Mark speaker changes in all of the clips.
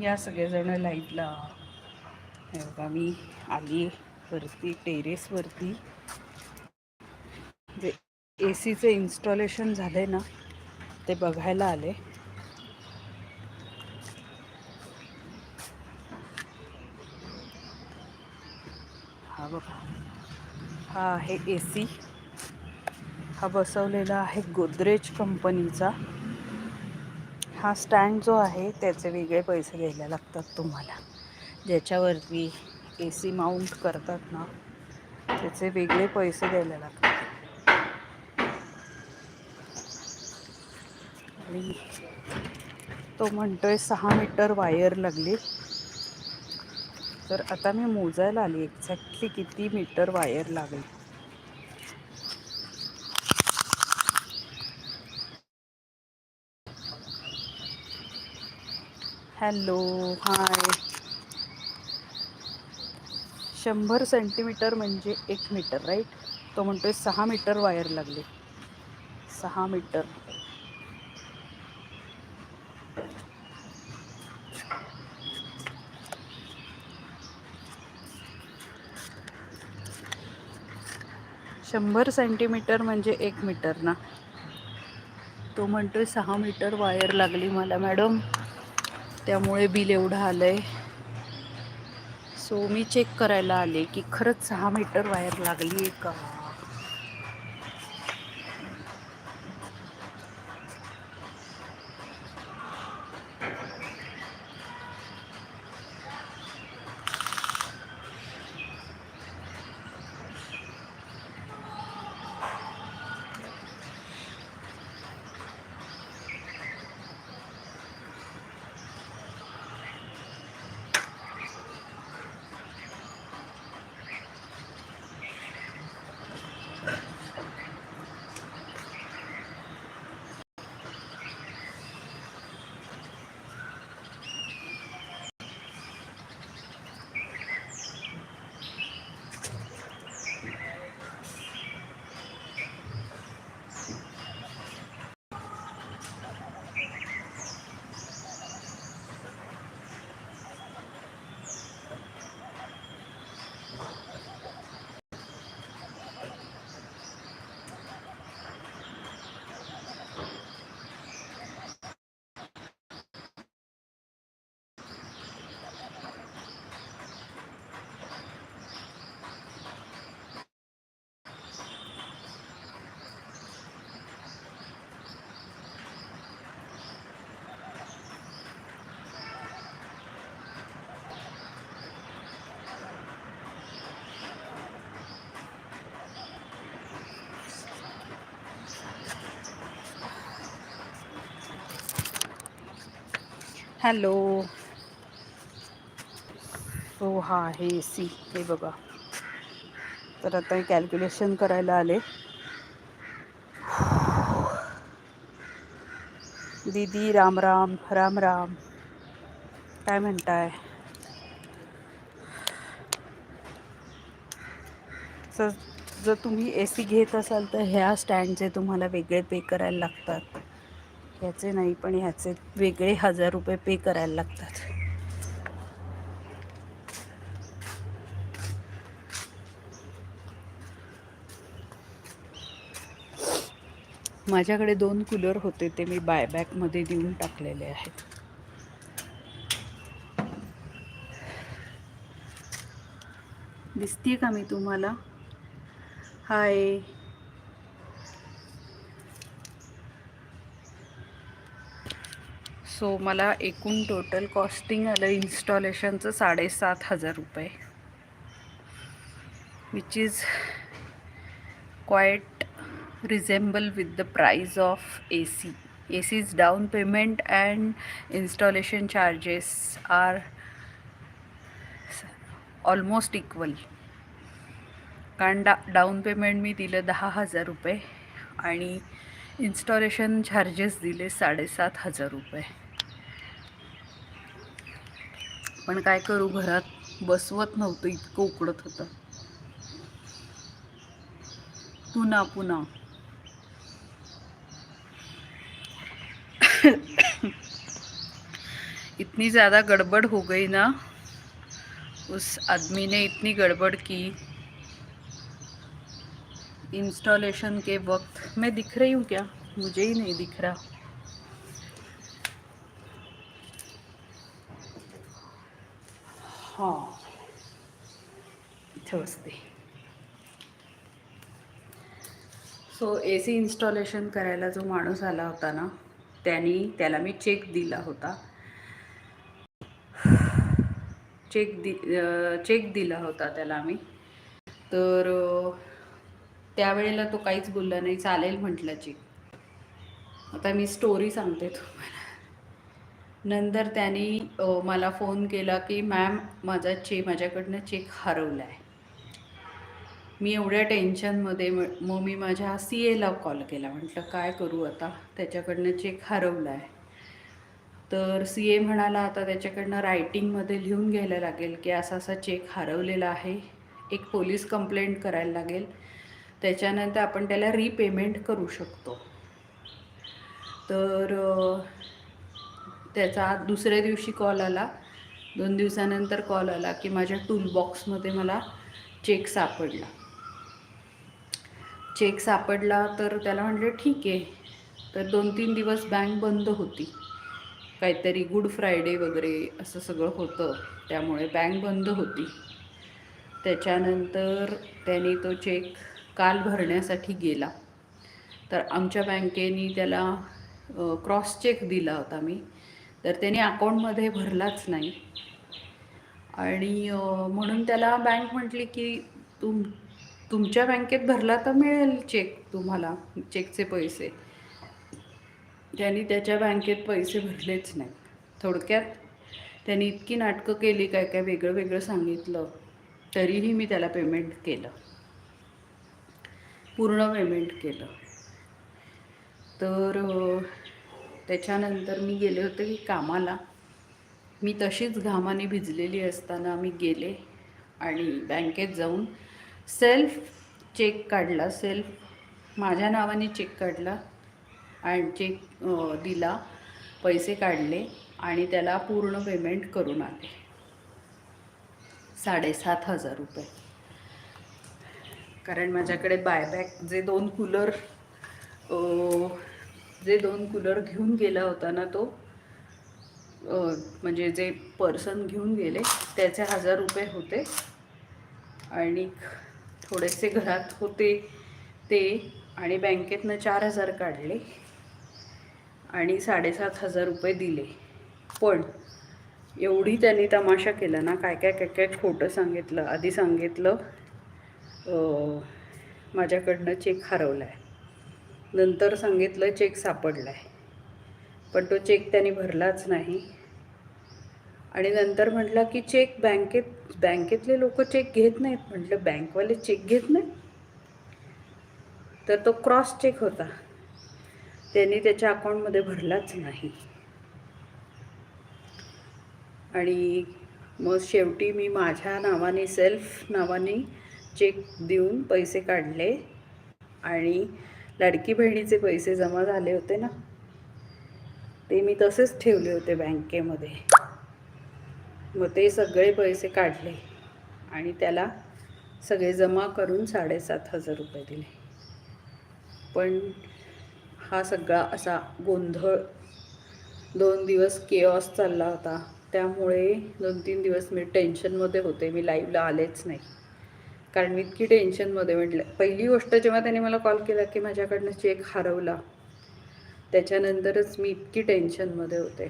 Speaker 1: या सगळेजण लाईटला. हे बघा मी आली वरती टेरेसवरती. जे ए सीचं इन्स्टॉलेशन झालंय ना ते बघायला आले. हा बघा हा आहे ए सी हा बसवलेला आहे गोदरेज कंपनीचा. हा स्टँड जो आहे त्याचे वेगळे पैसे द्यायला लागतात तुम्हाला. ज्याच्यावरती ए सी माउंट करतात ना त्याचे वेगळे पैसे द्यायला लागतात. आणि तो म्हणतोय सहा मीटर वायर लागली. तर आता मी मोजायला आली एक्झॅक्टली किती मीटर वायर लागेल. Hello hi. शंभर सेंटीमीटर म्हणजे एक मीटर राईट? तो म्हणतोय सहा मीटर वायर लागली. सहा मीटर. शंभर सेंटीमीटर म्हणजे एक मीटर ना? तो म्हणतोय सहा मीटर वायर लागली मला मॅडम. त्यामुळे बिल एवढं आलं आहे सो मी चेक करायला आले की खरंच सहा मीटर वायर लागली आहे का? हॅलो. सो हा आहे ए सी हे बघा. तर आता मी कॅल्क्युलेशन करायला आले. दीदी राम राम राम राम. काय म्हणताय? तर जर तुम्ही ए सी घेत असाल तर ह्या स्टँडचे तुम्हाला वेगळे पे करायला लागतात. ह्याचे नाही पण ह्याचे वेगळे हजार रुपये पे करायला लागतात. माझ्याकडे दोन कूलर होते ते मी बायबॅकमध्ये देऊन टाकलेले आहेत. दिसते का मी तुम्हाला? हाय. सो मला एकूण टोटल कॉस्टिंग आलं इन्स्टॉलेशनचं साडेसात हजार रुपये. Which is quite resemble with the price of A C A C's down payment and installation charges are almost equal कारण डा डाऊन पेमेंट मी दिलं दहा हजार रुपये आणि इन्स्टॉलेशन चार्जेस दिले साडेसात हजार रुपये. पण काय करू? घरात बसवत नव्हतं इतकं उकडत होतं. पुन्हा पुन्हा. इतनी ज़्यादा गड़बड़ हो गई ना उस आदमी ने इतनी गड़बड़ की। इंस्टॉलेशन के वक्त मैं दिख रही हूँ क्या? मुझे ही नहीं दिख रहा। हां. इथं असते सो ए सी इन्स्टॉलेशन करायला जो माणूस आला होता ना त्यांनी त्याला मी चेक दिला होता. चेक दि चेक दिला होता त्याला मी. तर त्यावेळेला तो काहीच बोलला नाही. चालेल म्हटलं चेक आता मी स्टोरी सांगते तुम्हाला. नंतर त्यांनी मला फोन केला की मॅम माझा चे माझ्याकडनं चेक हरवला आहे. मी एवढ्या टेन्शनमध्ये मग मी माझ्या सी एला कॉल केला. म्हटलं काय करू आता? त्याच्याकडनं चेक हरवला आहे. तर सी ए म्हणाला आता त्याच्याकडनं रायटिंगमध्ये लिहून घ्यायला लागेल की असा असा चेक हरवलेला आहे. एक पोलीस कंप्लेंट करायला लागेल. त्याच्यानंतर आपण त्याला रिपेमेंट करू शकतो. तर त्याचा दुसऱ्या दिवशी कॉल आला. दोन दिवसानंतर कॉल आला की माझ्या टूलबॉक्समध्ये मला चेक सापडला. चेक सापडला तर त्याला म्हटलं ठीक आहे. तर दोन तीन दिवस बँक बंद होती. काहीतरी गुड फ्रायडे वगैरे असं सगळं होतं. त्यामुळे बँक बंद होती. त्याच्यानंतर त्याने तो चेक काल भरण्यासाठी गेला. तर आमच्या बँकेने त्याला क्रॉस चेक दिला होता मी. तर त्याने अकाऊंटमध्ये भरलाच नाही. आणि म्हणून त्याला बँक म्हटली की तुम तुमच्या बँकेत भरला तर मिळेल चेक तुम्हाला चेकचे पैसे. त्यांनी त्याच्या बँकेत पैसे भरलेच नाही. थोडक्यात त्यांनी इतकी नाटकं केली काय काय वेगळं वेगळं सांगितलं तरीही मी त्याला पेमेंट केलं. पूर्ण पेमेंट केलं. तर त्याच्यानंतर मी गेले होते की कामाला. मी तशीच घामाने भिजलेली असताना मी गेले आणि बँकेत जाऊन सेल्फ चेक काढला सेल्फ माझ्या नावाने चेक काढला आणि चेक दिला पैसे काढले आणि त्याला पूर्ण पेमेंट करून आले. साडेसात हजार रुपये. कारण माझ्याकडे बायबॅक जे दोन कूलर जे दोन कूलर घेऊन गेला होता ना तो म्हणजे जे पर्सन घेऊन गेले त्याचे हजार रुपये होते. आणि थोडेसे घरात होते ते आणि बँकेतनं चार हजार काढले. आणि साडेसात हजार रुपये दिले. पण एवढी त्यांनी तमाशा केला ना काय काय काय काय खोटं सांगितलं आधी सांगितलं माझ्याकडनं चेक हरवला आहे नंतर सांगितलं चेक सापडला आहे पण तो चेक त्यांनी भरलाच नाही. आणि नंतर म्हटलं की चेक बँकेत बँकेतले लोक चेक घेत नाहीत. म्हटलं बँकवाले चेक घेत नाही तर तो क्रॉस चेक होता. त्यांनी त्याच्या अकाउंटमध्ये भरलाच नाही. आणि मग शेवटी मी माझ्या नावाने सेल्फ नावाने चेक देऊन पैसे काढले. आणि लाडकी बहिणीचे पैसे जमा झाले होते ना? ते मी तसेच ठेवले होते बँकेमध्ये. मग ते सगळे पैसे काढले आणि त्याला सगळे जमा करून साडेसात हजार रुपये दिले. पण हा सगळा असा गोंधळ दोन दिवस केऑस चालला होता. त्यामुळे दोन तीन दिवस मी टेन्शनमध्ये होते. मी लाईव्हला आलेच नाही. कारण मी इतकी टेन्शनमध्ये म्हटलं. पहिली गोष्ट जेव्हा त्याने मला कॉल केला की माझ्याकडनं चेक हरवला त्याच्यानंतरच मी इतकी टेन्शनमध्ये होते.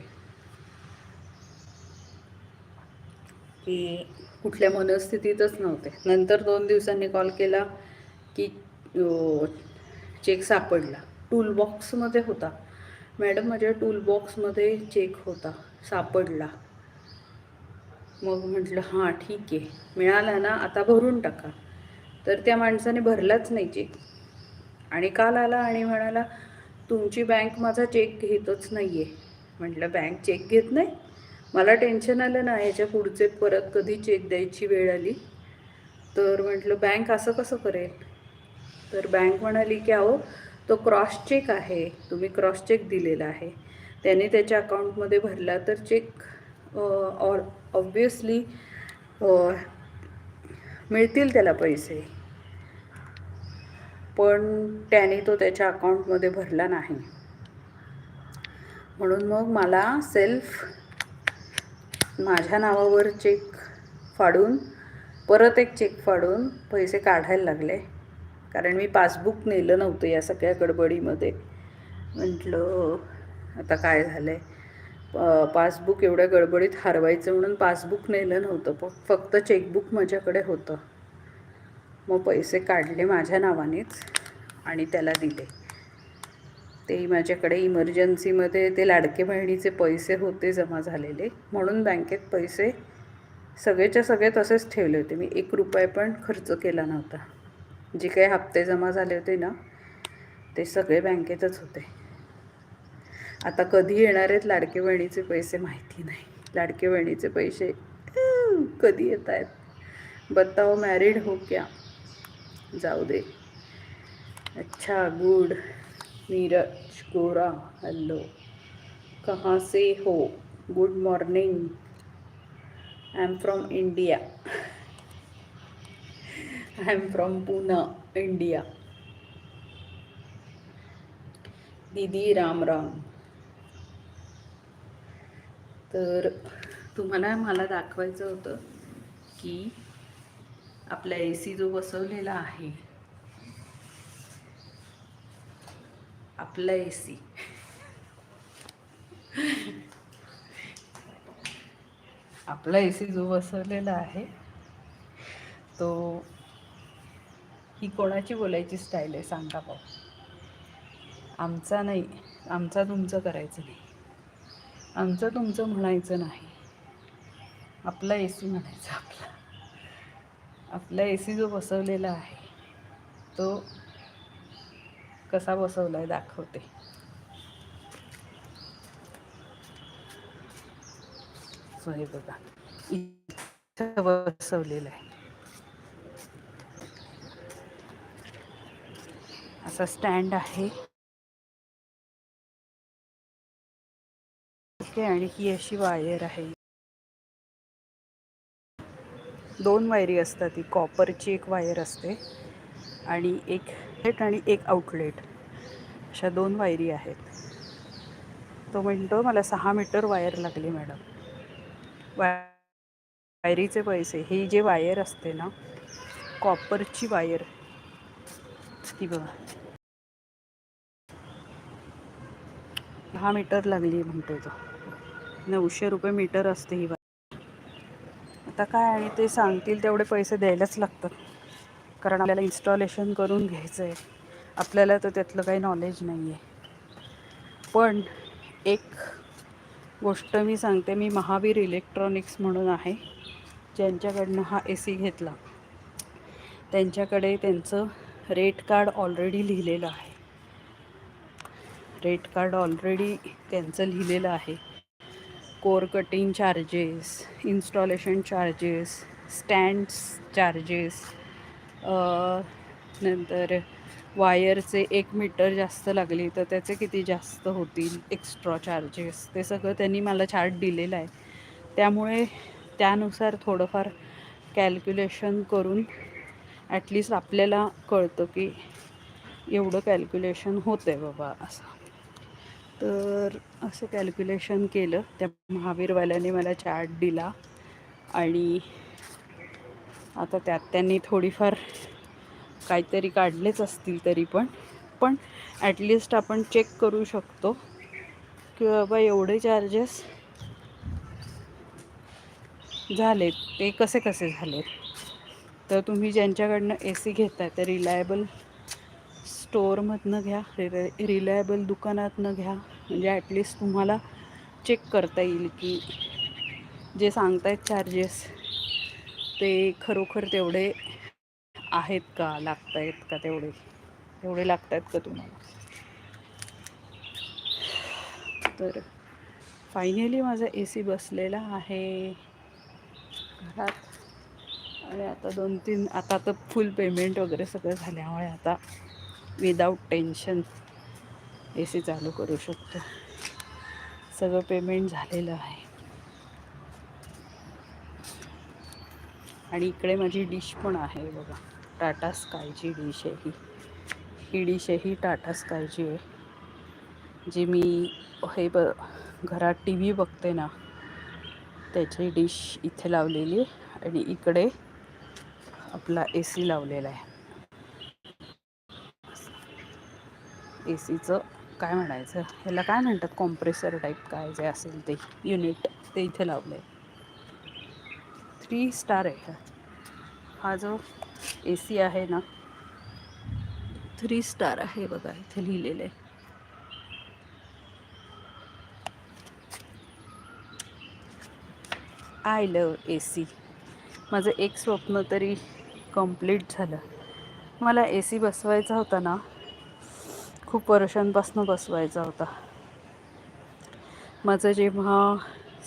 Speaker 1: की कुठल्या मनस्थितीतच नव्हते. नंतर दोन दिवसांनी कॉल केला की चेक सापडला. टूलबॉक्समध्ये होता. मॅडम माझ्या टूलबॉक्समध्ये चेक होता. सापडला. मग म्हटलं हां ठीक आहे. मिळाला ना आता भरून टाका. तर त्या माणसाने भरलाच नाही चेक आणि काल आला आणि म्हणाला तुमची बँक माझा चेक घेतच नाही आहे म्हटलं बँक चेक घेत नाही? मला टेन्शन आलं ना ह्याच्या पुढचे परत कधी चेक द्यायची वेळ आली? तर म्हटलं बँक असं कसं करेल? तर बँक म्हणाली की अहो तो क्रॉस चेक आहे. तुम्ही क्रॉस चेक दिलेला आहे. त्याने त्याच्या अकाउंटमध्ये भरला तर चेक ऑर ऑब्वियसली मिळतील त्याला पैसे. पण त्याने तो त्याच्या अकाउंटमध्ये भरला नाही. म्हणून मग मला सेल्फ माझ्या नावावर चेक फाडून परत एक चेक फाडून पैसे काढायला लागले. कारण मी पासबुक नेलं नव्हतं या सगळ्या गडबडीमध्ये. म्हटलं आता काय झालं आहे पासबुक एवढ्या गडबडीत हरवायचं म्हणून पासबुक नेलं नव्हतं पण फक्त चेकबुक माझ्याकडे होतं. मग पैसे काढले माझ्या नावानेच आणि त्याला दिले. ते माझ्याकडे इमर्जन्सीमध्ये ते लाडके बहिणीचे पैसे होते जमा झालेले म्हणून बँकेत पैसे सगळेच्या सगळे तसेच ठेवले होते. मी एक रुपये पण खर्च केला नव्हता. जे काही हप्ते जमा झाले होते ना ते सगळे बँकेतच होते. आता कधी येणार आहेत लाडके बहिणीचे पैसे माहिती नाही. लाडके बहिणीचे पैसे कधी येत आहेत? बताओ मॅरिड हो क्या जाऊ दे. अच्छा गुड नीरज गोरा हॅलो कहाँ से हो? Good morning I am from India I am from Pune India दीदी राम राम. तर तुम्हाला मला दाखवायचं होतं की आपला ए सी जो बसवलेला आहे आपला ए सी आपला ए सी जो बसवलेला आहे तो ही कोणाची बोलायची स्टाईल आहे सांगा पाहू आमचा नाही आमचा तुमचं करायचं नाही. आमचं तुमचं म्हणायचं नाही. आपला ए सी म्हणायचा आपला. आपला ए सी जो बसवलेला आहे तो कसा बसवला आहे दाखवते. सो हे बघा इथं बसवलेलं आहे. असा स्टँड आहे. ओके आणि ही अशी वायर आहे. दोन वायरी असतात ती कॉपरची एक वायर असते आणि एक लेट आणि एक आउटलेट. अशा दोन वायरी आहेत. तो म्हणतो मला सहा मीटर वायर लागली मॅडम. वाय वायरीचे पैसे ही जे वायर असते ना कॉपरची वायर ती बघा. दहा मीटर लागली म्हणतो तो. नऊशे रुपये मीटर असते ही आता काय आणि ते सांगतील तेवढे पैसे द्यायलाच लागतात. कारण आपल्याला इन्स्टॉलेशन करून घ्यायचं आहे आपल्याला तर त्यातलं काही नॉलेज नाही आहे पण एक गोष्ट मी सांगते मी महावीर इलेक्ट्रॉनिक्स म्हणून आहे. ज्यांच्याकडनं हा ए सी घेतला. त्यांच्याकडे त्यांचं रेट कार्ड ऑलरेडी लिहिलेलं आहे. रेट कार्ड ऑलरेडी त्यांचं लिहिलेलं आहे. Core cutting charges installation charges stands charges नंतर वायरचे एक मीटर जास्त लागली तर त्याचे किती जास्त होतील एक्स्ट्रा चार्जेस ते सगळं त्यांनी मला चार्ट दिलेलं आहे. त्यामुळे त्यानुसार थोडंफार कॅल्क्युलेशन करून ॲटलिस्ट आपल्याला कळतं की एवढं कॅल्क्युलेशन होतं आहे बाबा असं. तर असं कॅल्क्युलेशन केलं. त्या महावीरवाल्याने मला चार्ट दिला. आणि आता त्यात त्यांनी थोडीफार काहीतरी काढलेच असतील तरी पण. पण ॲटलिस्ट आपण चेक करू शकतो. की बाबा एवढे चार्जेस झालेत. ते कसे कसे झालेत? तर तुम्ही ज्यांच्याकडनं ए सी घेताय तर रिलायबल स्टोअरमधनं घ्या रिला रिलायबल दुकानातनं घ्या. म्हणजे ॲटलिस्ट तुम्हाला चेक करता येईल की जे सांगतायत चार्जेस ते खरोखर तेवढे आहेत का लागत आहेत का तेवढे? तेवढे लागत आहेत का तुम्हाला? तर फायनली माझा ए सी बसलेला आहे घरात. आणि आता दोन तीन आता तर फुल पेमेंट वगैरे सगळं झाल्यामुळे आता विदाऊट टेन्शन ए सी चालू करू शकतो. सगळं पेमेंट झालेलं आहे. आणि इकडे माझी डिश पण आहे बघा. टाटा स्कायची डिश आहे ही. ही डिश आहे ही टाटा स्कायची आहे. जी मी हे ब घरात टी व्ही बघते ना त्याची डिश इथे लावलेली आहे. आणि इकडे आपला ए सी लावलेला आहे. ए सीचं काय म्हणायचं? ह्याला काय म्हणतात? कॉम्प्रेसर टाईप काय जे असेल ते युनिट ते इथे लावलं आहे थ्री स्टार आहे हा. जो ए सी आहे ना थ्री स्टार आहे बघा इथे लिहिलेलं आहे. आय लव ए सी माझं एक स्वप्न तरी कंप्लीट झालं. मला ए सी बसवायचा होता ना खूप वर्षांपासून बसवायचा होता. माझं जेव्हा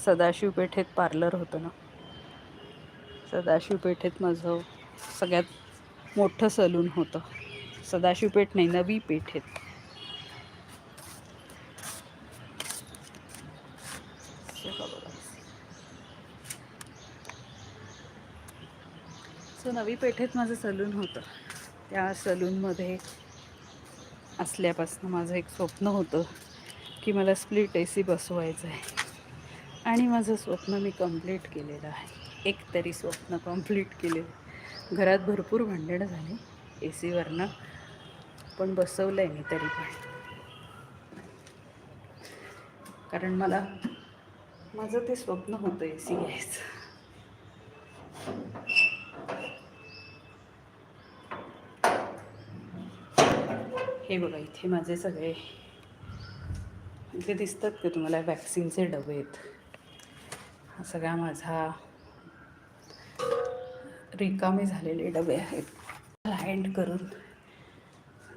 Speaker 1: सदाशिव पेठेत पार्लर होतं ना सदाशिव पेठेत माझं सगळ्यात मोठं सलून होतं. सदाशिव पेठ नाही नवी पेठेत. सो नवी पेठेत माझं सलून होतं. त्या सलूनमध्ये असल्यापासून माझं एक स्वप्न होतं की मला स्प्लिट ए सी बसवायचं आहे. आणि माझं स्वप्न मी कंप्लीट केलेलं आहे. एक तरी स्वप्न कंप्लीट केलेलं घरात भरपूर भांडणं झाली. ए सीवरनं पण बसवलं आहे मी तरी पण. कारण मला माझं ते स्वप्न होतं ए सी घ्यायचं. हे बघा इथे माझे सगळे इथे दिसतात का तुम्हाला वॅक्सिनचे डबे आहेत? हा सगळा माझा रिकामे झालेले डबे आहेत. हँड करून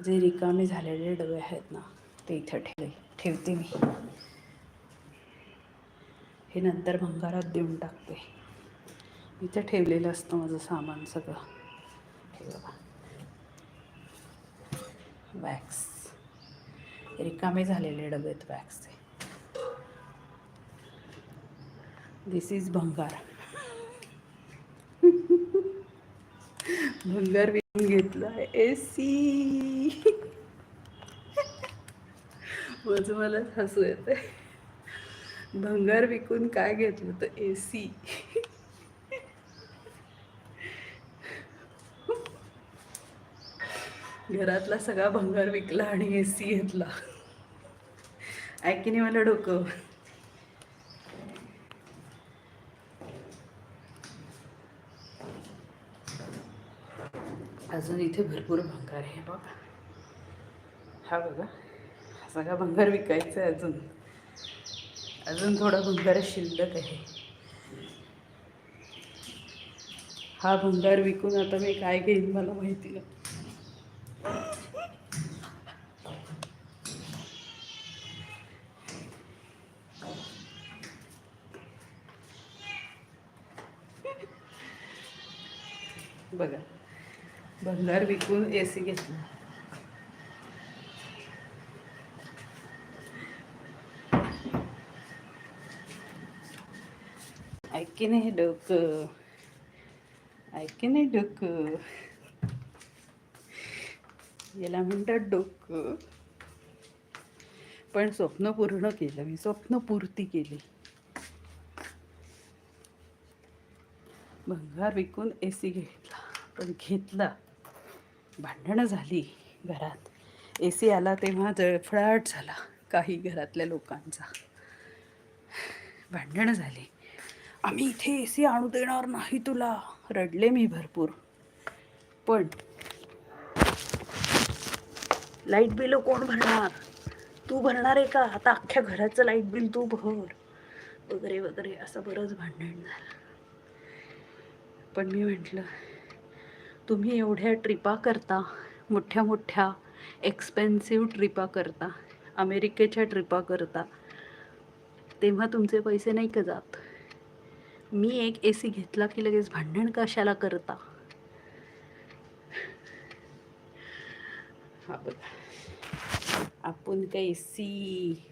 Speaker 1: जे रिकामे झालेले डबे आहेत ना ते इथं ठेवले ठेवते मी. हे नंतर भंगारात देऊन टाकते. इथं ठेवलेलं असतं माझं सामान सगळं. हे बघा. वॅक्स रिकामे झालेले डबे आहेत वॅक्सचे दिस इज भंगार. भंगार विकून घेतला ए सी माझं मला हसू येते भंगार विकून काय घेतलं तर ए सी घरातला सगळा भंगार विकला आणि ए सी घेतला. ऐकिनी मला डोकं. अजून इथे भरपूर भंगार आहे बघा. हा बघा हा सगळा भंगार विकायचा आहे अजून. अजून थोडा भंगार शिल्लक आहे. हा भंगार विकून आता मी काय घेईन मला माहिती नाही. बघा. भंगार विकून ए सी घेतला. ऐकी नाही डोकं. ऐकी नाही डोकं. याला म्हणतात डोकं. पण स्वप्न पूर्ण केलं मी स्वप्न पूर्ती केली. भंगार विकून ए सी घेतला पण घेतला. भांडणं झाली घरात. ए सी आला तेव्हा जळफळाट झाला काही घरातल्या लोकांचा. भांडणं झाली. आम्ही इथे ए सी आणू देणार नाही तुला रडले मी भरपूर. पण लाइट बिल कोण भरणार? तू भरणार आहे का? आता अख्ख्या घराचं लाइट बिल तू भर. वगैरे वगैरे असं बरंच भांडण झालं. पण मी म्हटलं तुम्ही एवढ्या ट्रिपा करता मोठ्या मोठ्या एक्सपेन्सिव्ह ट्रिपा करता अमेरिकेच्या ट्रिपा करता तेव्हा तुमचे पैसे नाही का जात? मी एक ए सी घेतला की लगेच भांडण कशाला करता? हा बघा. आपण काही सी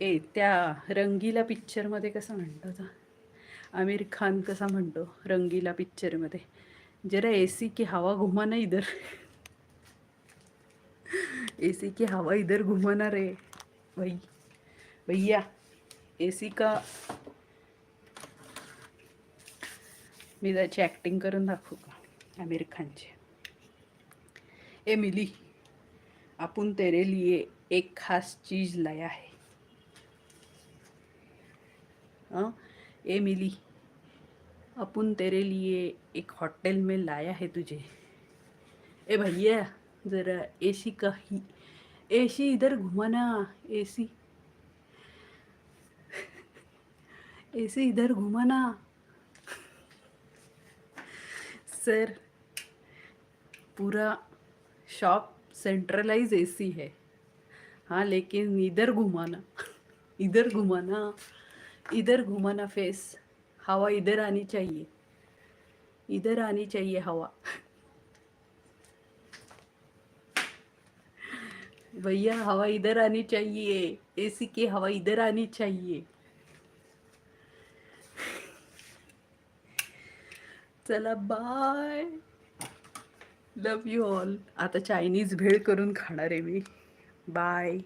Speaker 1: ए त्या रंगीला पिक्चरमध्ये कसं म्हणतात आमिर खान कसा म्हणतो रंगीला पिक्चरमध्ये जरा ए सी की हवा घुमाना इधर. ए सी की हवा इधर घुमाना रे. भाई भैया ए सी का मी त्याची ॲक्टिंग करून दाखवू का? आमिर खानची. ए मिली आपण तेरे लिए एक खास चीज़ लाया है। हाँ? ए, मिली अपन तेरे लिए एक होटल में लाया है तुझे। ए, भैया, ज़रा एसी का ही, एसी इधर घुमाना एसी। एसी इधर घुमाना सर, पूरा शॉप सेंट्रलाइज एसी है। हाँ लेकिन इधर घुमाना इधर घुमाना इधर घुमाना फेस हवा इधर आनी चाहिए, इधर आनी चाहिए हवा। भैया, हवा इधर आनी चाहिए एसी की हवा इधर आनी चाहिए। चला बाय लव यू ऑल आता चायनीज भेळ करून खाणार आहे मी. बाय